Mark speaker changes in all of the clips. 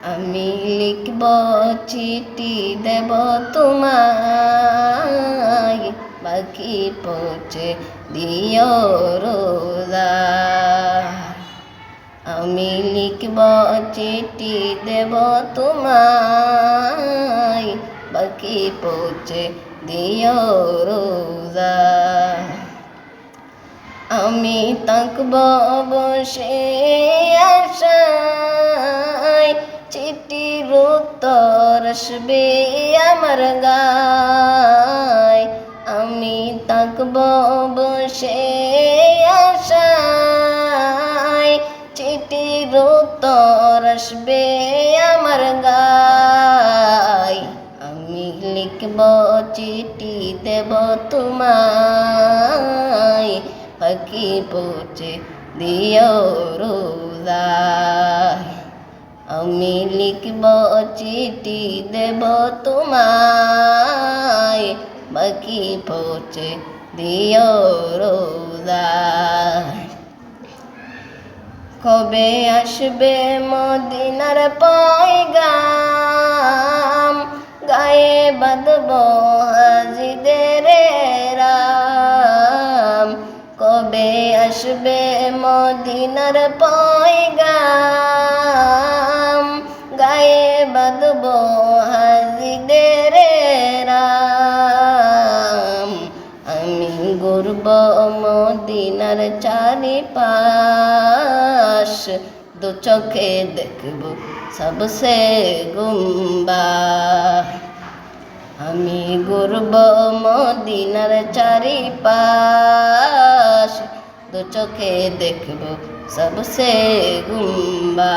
Speaker 1: আমি লিখব চিঠি দেব তোমায়। বাকি পৌঁছে দিও রোজা। আমি লিখব চিঠি দেব তোমায়। বাকি পৌঁছে দিও রোজা। আমি তাকব বসে আশায় আসবে আমার গায়। আমি তাকব বসে আশায়। চিঠির উত্তর আসবে আমার গায়। আমি লিখব চিঠি, দেব তোমায়। পাখি পৌঁছে দিও রোজায় লিখব চিঠি দেব তোমায়। বাকি পৌঁছে, দিও রোজায় কবে আসবে মদিনার পয়গাম? গায়ে বাঁধব হাজিদের রাম। কবে আসবে মদিনার পয়গাম? গর্ব মদিনার চারিপাশ, দু চোখে দেখব সবসে গুম্বা আমি গর্ব মদিনার চারিপাশ, দু চোখে দেখব সবসে গুম্বা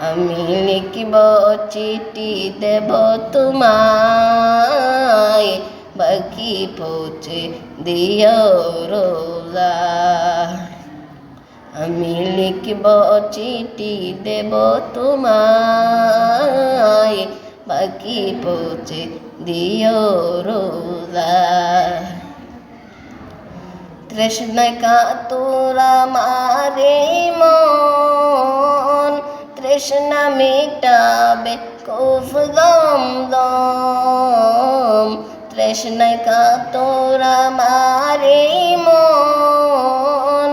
Speaker 1: আমি লিখব চিঠি দেব তোমায় বাকি পৌঁছে দিও রোজা। আমি লিখব চিঠি দেব তোমায়, বাকি পৌঁছে দিও রোজা। তৃষ্ণা কাতুরা মারে মন, তৃষ্ণা মিটাবে কুফ দম দম তৃষ্ণা কাতুরা মারে মন।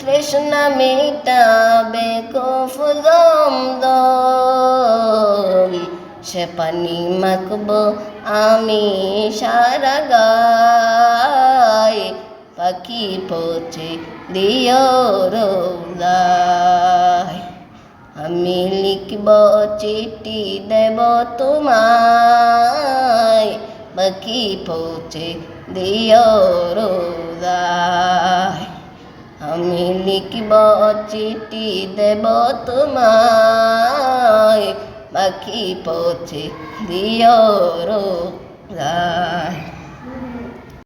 Speaker 1: তৃষ্ণা মিটাবে কুফ দম দম সে পানি মাখব আমি সারা পাখি পৌঁছে দিও রোলায়। আমি লিখব চিঠি দেব তোমায়। পাখি পৌঁছে দিও রোদায় আমি লিখব চিঠি দেব তোমায় পাখি পৌঁছে দিও রোলায়